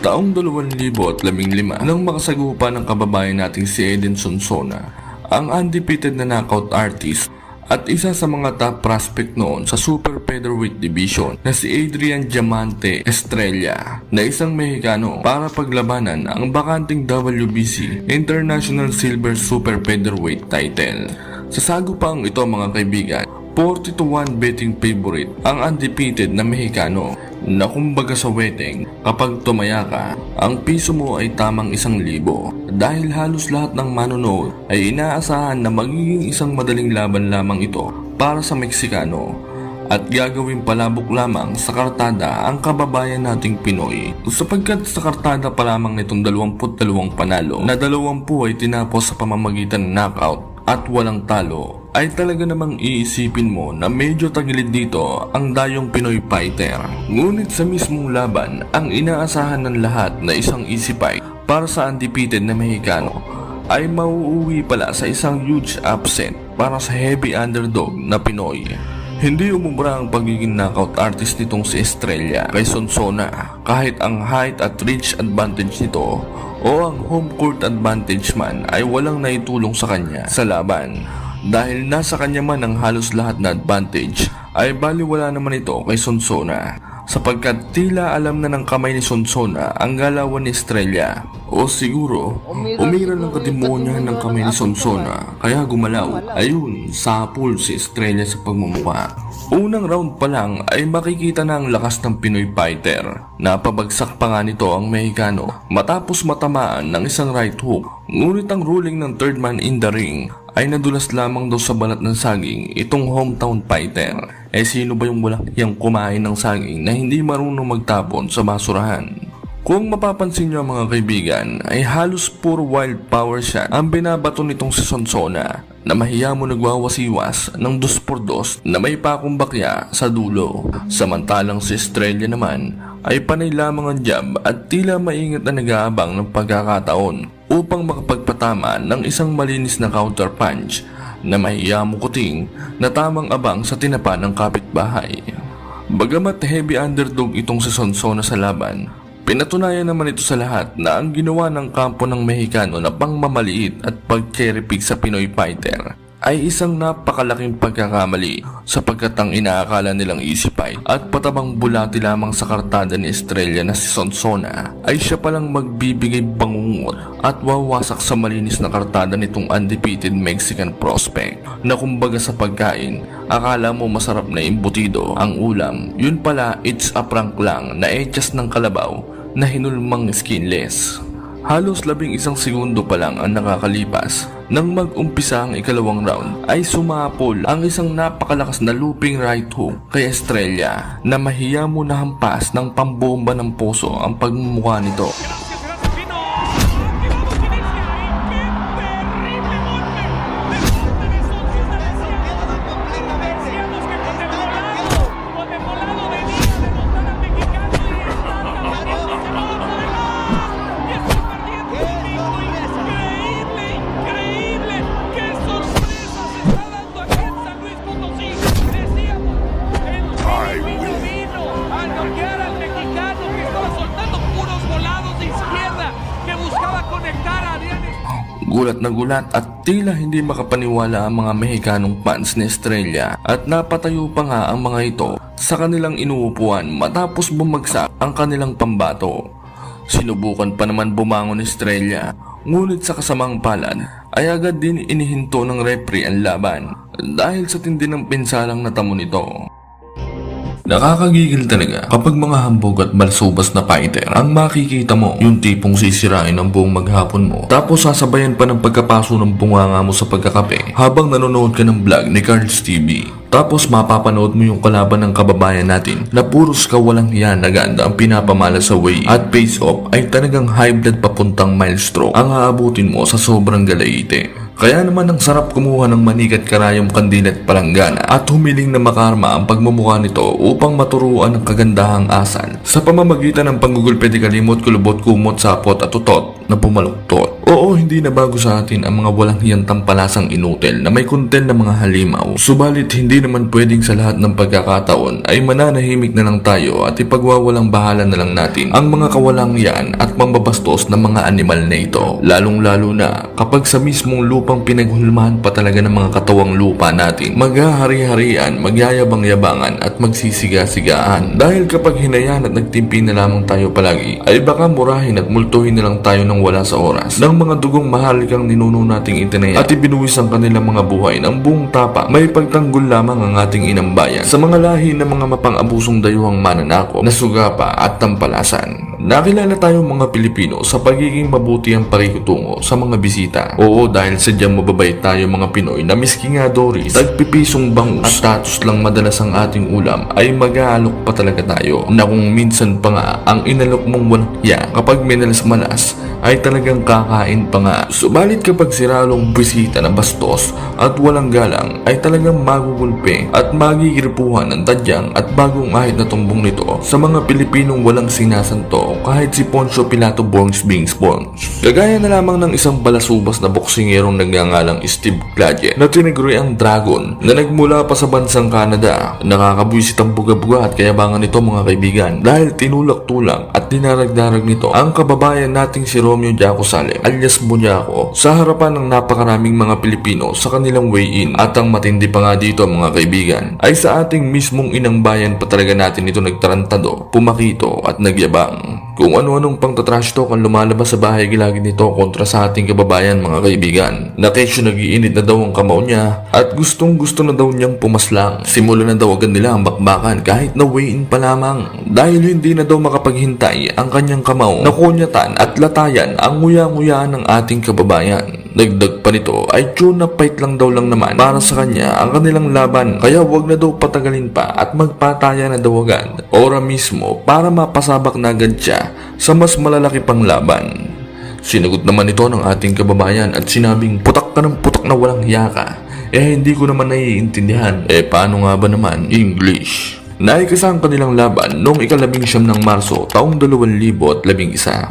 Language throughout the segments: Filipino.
Taong 2015 nang makasagupa ng kababayan nating si Eden Sonsona, ang undefeated na knockout artist at isa sa mga top prospect noon sa Super Featherweight Division na si Adrian Diamante Estrella na isang Mexicano para paglabanan ang bakanting WBC International Silver Super Featherweight title. Sa sagupang ito mga kaibigan, 40 to 1 betting favorite ang undefeated na Mexicano. Na kumbaga sa wedding kapag tumaya ka, ang piso mo ay tamang isang libo. Dahil halos lahat ng manonood ay inaasahan na magiging isang madaling laban lamang ito para sa Meksikano at gagawin palabok lamang sa kartada ang kababayan nating Pinoy. Sapagkat sa kartada pa lamang nitong 22 panalo na 20 ay tinapos sa pamamagitan ng knockout at walang talo ay talaga namang iisipin mo na medyo tagilid dito ang dayong Pinoy fighter. Ngunit sa mismong laban, ang inaasahan ng lahat na isang easy fight para sa undefeated na Mexicano ay mauuwi pala sa isang huge upset para sa heavy underdog na Pinoy. Hindi umubra ang pagiging knockout artist nitong si Estrella kay Sonsona kahit ang height at reach advantage nito o ang home court advantage man ay walang naitulong sa kanya sa laban. Dahil nasa kanya man ang halos lahat na advantage ay baliwala naman ito kay Sonsona sapagkat tila alam na ng kamay ni Sonsona ang galawan ni Estrella o siguro umira ng katimonyahan ng kamay ni Sonsona kaya gumalaw ayun sapul si Estrella sa pagmumukha Unang round pa lang ay makikita na ang lakas ng Pinoy fighter. Napabagsak pa nga nito ang Mexicano matapos matamaan ng isang right hook. Ngunit ang ruling ng third man in the ring ay nadulas lamang daw sa balat ng saging itong hometown fighter. Eh sino ba yung walang kumain ng saging na hindi marunong magtapon sa basurahan? Kung mapapansin nyo mga kaibigan ay halos puro wild power shot ang binabato nitong si Sonsona na mahiya mo nagwawasiwas ng dos por dos na may pakong bakya sa dulo. Samantalang si Estrella naman ay panay lamang ang jab at tila maingat na nag-aabang ng pagkakataon upang makapagpatama ng isang malinis na counter punch na mahiya mo kuting na tamang abang sa tinapa ng kapitbahay. Bagamat heavy underdog itong si Sonsona sa laban, Pinatunayan naman ito sa lahat na ang ginawa ng kampo ng Mexicano na pangmamaliit at pag-cherry pick sa Pinoy fighter ay isang napakalaking pagkakamali sapagkat ang inaakala nilang fight at patabang bulati lamang sa kartada ni Estrella na si Sonsona ay siya palang magbibigay bangungot at wawasak sa malinis na kartada nitong undefeated Mexican prospect na kumbaga sa pagkain akala mo masarap na imbutido ang ulam. Yun pala it's a prank lang na etyas ng kalabaw na hinulmang skinless. Halos labing isang segundo pa lang ang nakakalipas nang mag-umpisa ang ikalawang round ay sumapol ang isang napakalakas na looping right hook kay Estrella na mahiya mo na hampas ng pambomba ng puso ang pagmumukha nito. Gulat na gulat at tila hindi makapaniwala ang mga Mexicanong fans ni Estrella at napatayo pa nga ang mga ito sa kanilang inuupuan matapos bumagsak ang kanilang pambato. Sinubukan pa naman bumangon ni Estrella ngunit sa kasamang palad ay agad din inihinto ng referee ang laban dahil sa tindi ng pinsalang natamo nito. Nakakagigil talaga kapag mga hambog at balsubas na fighter ang makikita mo yung tipong sisirain ang buong maghapon mo tapos sasabayan pa ng pagkapaso ng bunganga mo sa pagkakape habang nanonood ka ng vlog ni Carl's TV. Tapos mapapanood mo yung kalaban ng kababayan natin na puros kawalang hiyan na ganda ang pinapamala sa way at face off ay talagang high blood papuntang milestone ang aabutin mo sa sobrang galaite. Kaya naman ang sarap kumuha ng manik at karayom kandila at palanggana at humiling na makarma ang pagmumukha nito upang maturuan ng kagandahang asal sa pamamagitan ng panggugulpe di kalimot, kulubot, kumot, sapot at utot na pumaluktot. Oo, hindi na bago sa atin ang mga walang hiyang tampalasang inutel na may content ng mga halimaw. Subalit hindi naman pwedeng sa lahat ng pagkakataon ay mananahimik na lang tayo at ipagwawalang bahala na lang natin ang mga kawalang yan at mambabastos ng mga animal na ito. Lalong lalo na kapag sa mismong lupang pinaghulmahan pa talaga ng mga katawang lupa natin, maghahari-harian, magyayabang-yabangan at magsisiga-sigaan. Dahil kapag hinayan at nagtimpi na lamang tayo palagi, ay baka murahin at multuhin na lang tayo ng wala sa oras ng mga dugong mahalikang ninuno nating itinaya at ibinuwis ang kanilang mga buhay ng buong tapa. May pagtanggol lamang ang ating inambayan sa mga lahi ng mga mapang-abusong dayuhang mananako, nasugapa at tampalasan. Nakilala tayong mga Pilipino sa pagiging mabuti ang pakikitungo sa mga bisita. Oo, dahil sadyang mababait tayo mga Pinoy na miski nga Doris, tagpipisong bangus at status lang madalas ang ating ulam ay mag-aalok pa talaga tayo na kung minsan pa nga ang inalok mong walang hiya kapag minalas-malas ay talagang kakain pa nga. Subalit kapag siralong bisita na bastos at walang galang ay talagang magugulpe at magigirpuhan ng tadyang at bagong ahit na tumbong nito sa mga Pilipinong walang sinasanto kahit si Poncio Pilato Borns being Spons. Gagaya na lamang ng isang balasubas na boksingerong nagngangalang Steve Clage na tinaguri ang Dragon na nagmula pa sa bansang Canada. Nakakabwisit ang buga-buga at kayabangan nito mga kaibigan dahil tinulak-tulak at dinarag-darag nito ang kababayan nating si Romeo Jaco Salem alias Bunyako sa harapan ng napakaraming mga Pilipino sa kanilang way-in at ang matindi pa nga dito mga kaibigan ay sa ating mismong inang bayan pa talaga natin ito nagtarantado, pumakito at nagyabang. Kung ano-anong pang tatrash talk ang lumalabas sa bahay gilagid nito kontra sa ating kababayan mga kaibigan. Na kesyo nagiinit na daw ang kamao niya at gustong gusto na daw niyang pumaslang. Simula na daw agad nila ang bakbakan kahit na way-in pa lamang. Dahil hindi na daw makapaghintay ang kanyang kamao na kunyatan at latayan ang nguya-nguyaan ng ating kababayan. Dagdag pa nito ay tune na fight lang daw lang naman para sa kanya ang kanilang laban kaya wag na daw patagalin pa at magpataya na daw agad ora mismo para mapasabak na agad siya sa mas malalaki pang laban. Sinagot naman ito ng ating kababayan at sinabing putak ka ng putak na walang hiya ka. Eh hindi ko naman naiintindihan. Eh paano nga ba naman? English. Naikasa ang kanilang laban noong ikalabing siyam ng Marso taong 2011.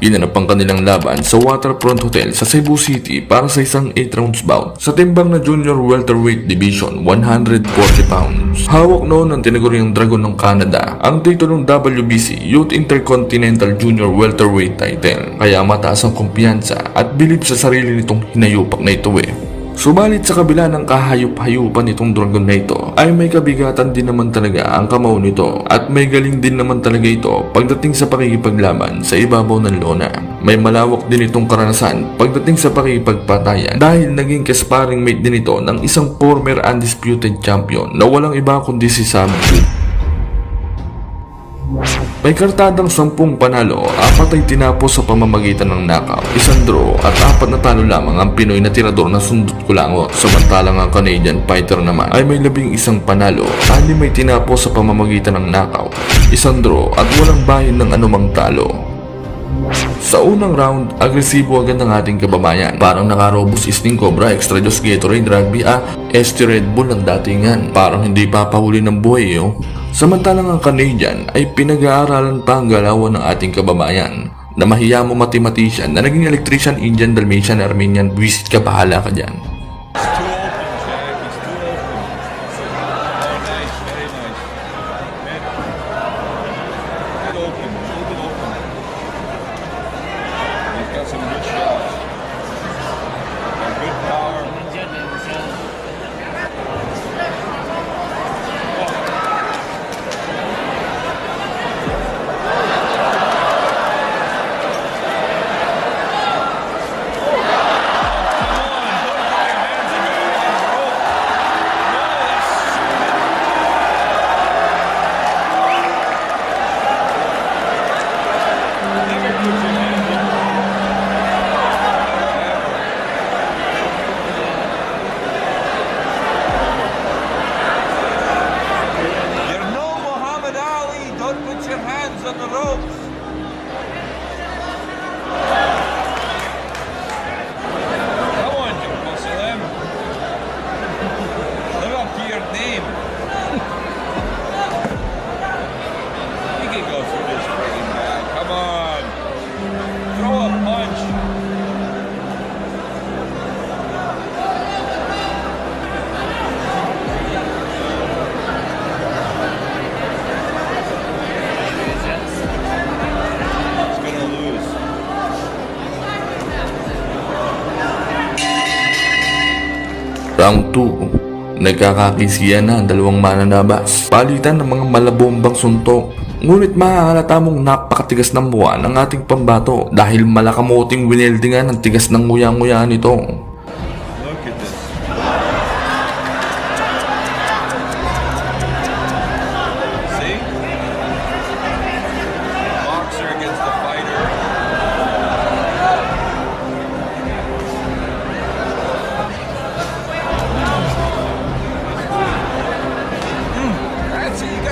Ginanap ang kanilang laban sa Waterfront Hotel sa Cebu City para sa isang 8 rounds bout sa timbang na Junior Welterweight Division 140 pounds. Hawak noon ng tinaguriang Dragon ng Canada ang titulong WBC Youth Intercontinental Junior Welterweight title. Kaya mataas ang kumpiyansa at bilib sa sarili nitong hinayupak na ito eh. Subalit sa kabila ng kahayop-hayupan nitong dragon na ito, ay may kabigatan din naman talaga ang kamao nito at may galing din naman talaga ito pagdating sa pakikipaglaban sa ibabaw ng lona. May malawak din itong karanasan pagdating sa pakikipagpatayan dahil naging kasparing mate din ito ng isang former undisputed champion na walang iba kundi si Sam. May kartadang sampung panalo, apat ay tinapos sa pamamagitan ng knockout, isang draw at apat na talo lamang ang Pinoy na tirador na sundot kulangot. Samantalang ang Canadian fighter naman ay may labing isang panalo, ani may tinapos sa pamamagitan ng knockout, isang draw at walang bahin ng anumang talo. Sa unang round, agresibo agad ng ating kababayan. Parang nakarobos isning Cobra, Extra Diyos Gatorade, Rugby, ah, ST Red Bull ang datingan. Parang hindi papahuli ng buhay, yo. Samantalang ang Canadian ay pinag-aaralan pa ang galawan ng ating kababayan na mahiyamo mathematician na naging electrician, Indian, Dalmatian, Armenian, visit ka, bahala ka dyan. Nagkakakisiyan na ang dalawang mananabas. Palitan ng mga malabombang suntok. Ngunit mahahalata mong napakatigas ng buwan ng ating pambato dahil malakamoting wineldingan ang tigas ng nguya-nguya nito.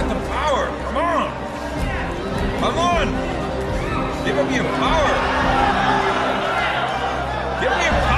The power. Come on. Come on. Give him your power. Give me your power.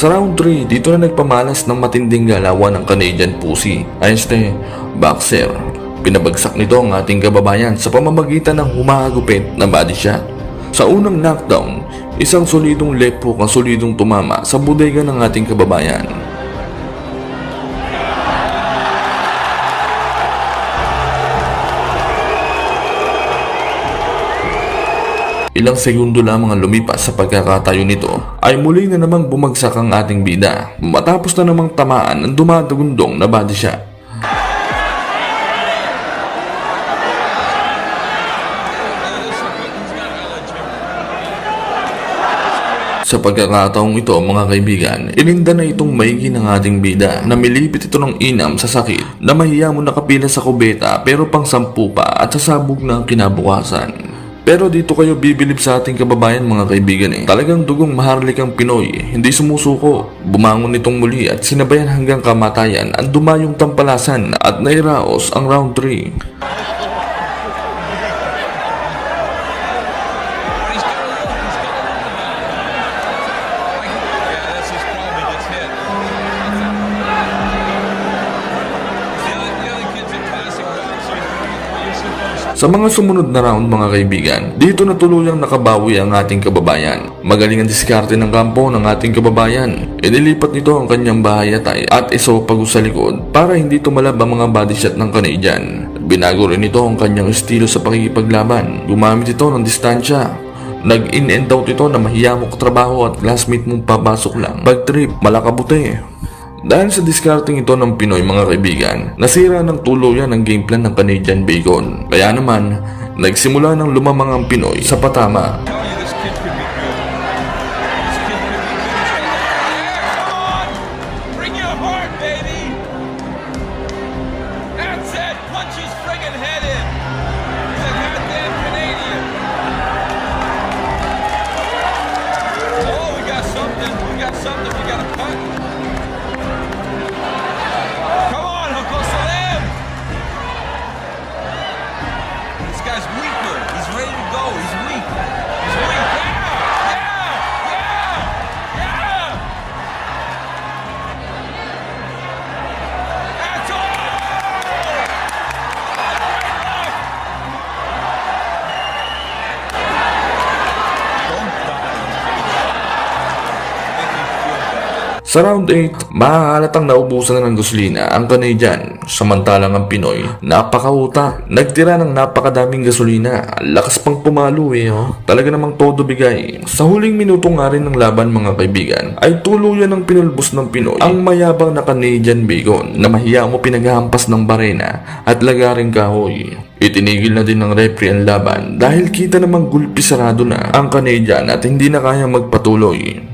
Sa round 3, dito na nagpamalas ng matinding galawan ng Canadian Pussy. Este, boxer. Pinabagsak nito ang ating kababayan sa pamamagitan ng humahagupit na body shot. Sa unang knockdown, isang solidong left hook ang solidong tumama sa bodega ng ating kababayan. Ilang segundo lamang ang lumipas sa pagkakatayo nito ay muli na namang bumagsak ang ating bida matapos na namang tamaan ang dumadagundong na body shot. Sa pagkakataong ito mga kaibigan, ininda na itong maigi ng ating bida na milipit ito ng inam sa sakit na mahiya mo nakapila sa kubeta pero pang sampu pa at sasabog na ang kinabukasan. Pero dito kayo bibilib sa ating kababayan mga kaibigan eh. Talagang dugong maharlikang Pinoy, hindi sumusuko. Bumangon nitong muli at sinabayan hanggang kamatayan ang dumayong tampalasan at nairaos ang round 3. Sa mga sumunod na round mga kaibigan, dito na tuluyang nakabawi ang ating kababayan. Magaling ang diskarte ng kampo ng ating kababayan. Inilipat nito ang kanyang bahayatay at isopag sa likod para hindi tumalab ang mga body shot ng Canadian. Binago rin ito ang kanyang estilo sa pakikipaglaban. Gumamit ito ng distansya. Nag-in and out ito na mahiyamok trabaho at classmate mong papasok lang. Pag trip, malakabuti. Dahil sa discarding ito ng Pinoy mga kaibigan, nasira ng tuluyan ang game plan ng Canadian Bacon. Kaya naman, nagsimula ng lumamang ang Pinoy sa patama. Sa round 8, mahahalatang naubusan na ng gasolina ang Canadian, samantalang ang Pinoy, napakauta. Nagtira ng napakadaming gasolina, lakas pang pumalo eh oh. Talaga namang todo bigay. Sa huling minuto nga rin ng laban mga kaibigan, ay tuluyan ng pinulbos ng Pinoy ang mayabang na Canadian Bacon na mahiya mo pinaghahampas ng barena at lagaring kahoy. Itinigil na din ng referee ang laban dahil kita namang gulpi sarado na ang Canadian at hindi na kaya magpatuloy.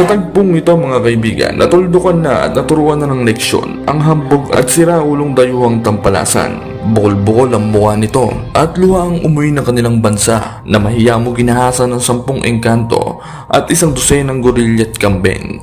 Sa tagpong ito mga kaibigan, natuldukan na at naturuan na ng leksyon ang hambog at siraulong dayuhang tampalasan. Bukol-bukol ang mukha nito at luha ang umuwi ng kanilang bansa na mahiya mo ginahasa ng sampung engkanto at isang dosenang gorilya at kambing.